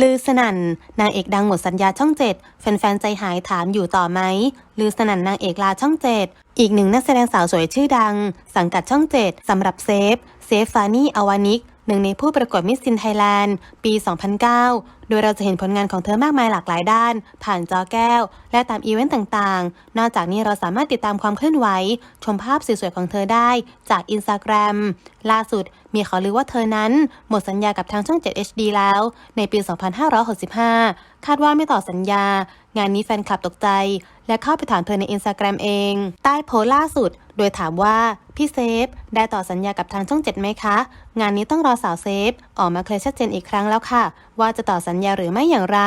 ลือสนั่นนางเอกดังหมดสัญญาช่องเจ็ดแฟนๆใจหายถามอยู่ต่อไหมลือสนั่นนางเอกลาช่องเจ็ดอีกหนึ่งนักแสดงสาวสวยชื่อดัง สังกัดช่องเจ็ดสำหรับเซฟ เซฟฟานี่อวานิกหนึ่งในผู้ประกวดมิสซินไทยแลนด์ ปี 2009โดยเราจะเห็นผลงานของเธอมากมายหลากหลายด้าน ผ่านจอแก้ว และตามอีเวนต์ต่างๆ นอกจากนี้เราสามารถติดตามความเคลื่อนไหว ชมภาพสวยๆของเธอได้จากอินสตาแกรมล่าสุดมีข่าวลือว่าเธอนั้น หมดสัญญากับทางช่อง 7 HD แล้ว ในปี 2565 คาดว่าไม่ต่อสัญญา งานนี้แฟนคลับตกใจ และเข้าไปถามเธอในอินสตาแกรมเอง ใต้โพล่าสุด โดยถามว่า พี่เซฟ ได้ต่อสัญญากับทางช่องเจ็ดไหมคะ งานนี้ต้องรอสาวเซฟ ออกมาเคลียชัดเจนอีกครั้งแล้วค่ะ ว่าจะต่อสัญสัญญาหรือไม่อย่างไร